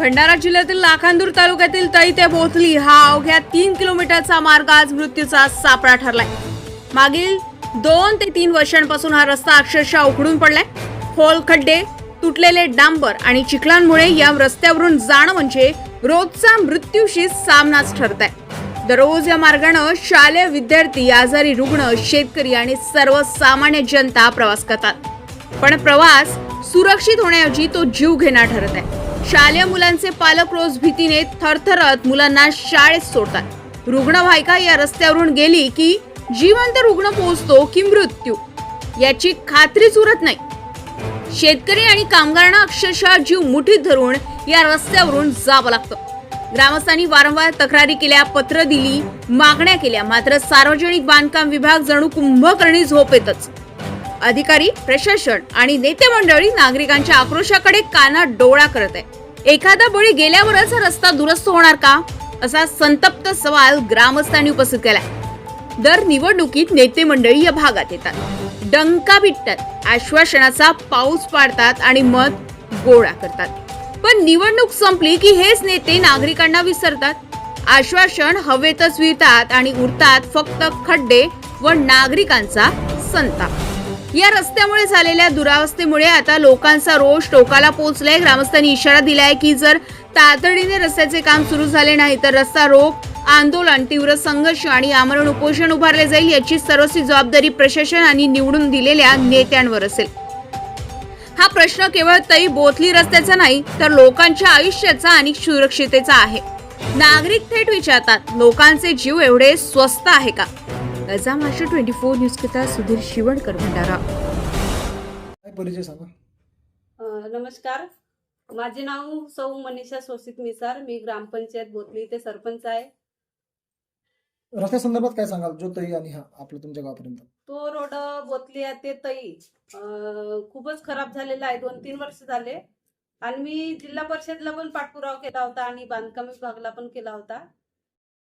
भंडारा जिल्ह्यातील लाखांदूर तालुक्यातील तई ते बोथली हा अवघ्या तीन किलोमीटरचा मार्ग आज मृत्यूचा सापळा ठरलाय. मागील दोन ते तीन वर्षांपासून हा रस्ता अक्षरशः उखडून पडलाय. खोल खड्डे तुटलेले डांबर आणि चिखलांमुळे या रस्त्यावरून जाणं म्हणजे रोजचा मृत्यूशी सामनाच ठरत आहे दररोज या मार्गानं शालेय विद्यार्थी आजारी रुग्ण शेतकरी आणि सर्वसामान्य जनता प्रवास करतात. पण प्रवास सुरक्षित होण्याऐवजी तो जीव घेणार ठरत आहे शालेय मुलांचे पालक रोज भीतीने थरथरत मुलांना शाळेत सोडतात. रुग्णवाहिका या रस्त्यावरून गेली की जिवंत रुग्ण पोहोचतो की मृत्यू याची खात्रीच उरत नाही. शेतकरी आणि कामगारांना अक्षरशः जीव मुठीत धरून या रस्त्यावरून जावं लागतं. ग्रामस्थांनी वारंवार तक्रारी केल्या पत्र दिली मागण्या केल्या मात्र सार्वजनिक बांधकाम विभाग जणू कुंभकर्णी झोपेतच अधिकारी प्रशासन आणि नेते मंडळी नागरिकांच्या आक्रोशाकडे काना डोळा करत आहे. एखादा बळी गेल्यावरच रस्ता दुरुस्त होणार का? असा संतप्त सवाल ग्रामस्थांनी उपस्थित केलाय. दर निवडणुकीत नेते मंडळी या भागात येतात. डंका पिटतात आश्वासनाचा पाऊस पाडतात आणि मत गोळा करतात. पण निवडणूक संपली की हेच नेते नागरिकांना विसरतात. आश्वासन हवेतच विरतात आणि उरतात फक्त खड्डे व नागरिकांचा संताप. या रस्त्यामुळे झालेल्या दुरावस्थेमुळे आता लोकांचा रोष टोकाला पोहोचलाय. ग्रामस्थांनी इशारा दिलाय की जर तातडीने रस्त्याचे काम सुरू झाले नाही तर रस्ता रोख आंदोलन तीव्र संघर्ष आणि आमरण उपोषण उभारले जाईल याची सर्वस्वी जबाबदारी प्रशासन आणि निवडून दिलेल्या नेत्यांवर असेल. हा प्रश्न केवळ तई बोथली रस्त्याचा नाही तर लोकांच्या आयुष्याचा आणि सुरक्षितेचा आहे. नागरिक थेट विचारतात लोकांचे जीव एवढे स्वस्त आहे का? गजा महाराष्ट्र ट्वेंटी फोर न्यूज कथा सुधीर शिवणकर भंडारा. काय परिचय सांगा. अ, नमस्कार. माझे नाव सौ मनीषा सोसित मिसार. मी ग्रामपंचायत बोतली इथे सरपंच आहे. रस्त्या संदर्भात काय सांगाल? जो तरी आणि हा आपलं तुमच्या गावापर्यंत. तो रोड बोतली आहे ते तई. अ, खूपच खराब झालेला आहे. दोन तीन वर्ष झाले. आणि मी जिल्हा परिषदला पण पाठपुरावा केला होता आणि बांधकाम विभागाला पण केला होता.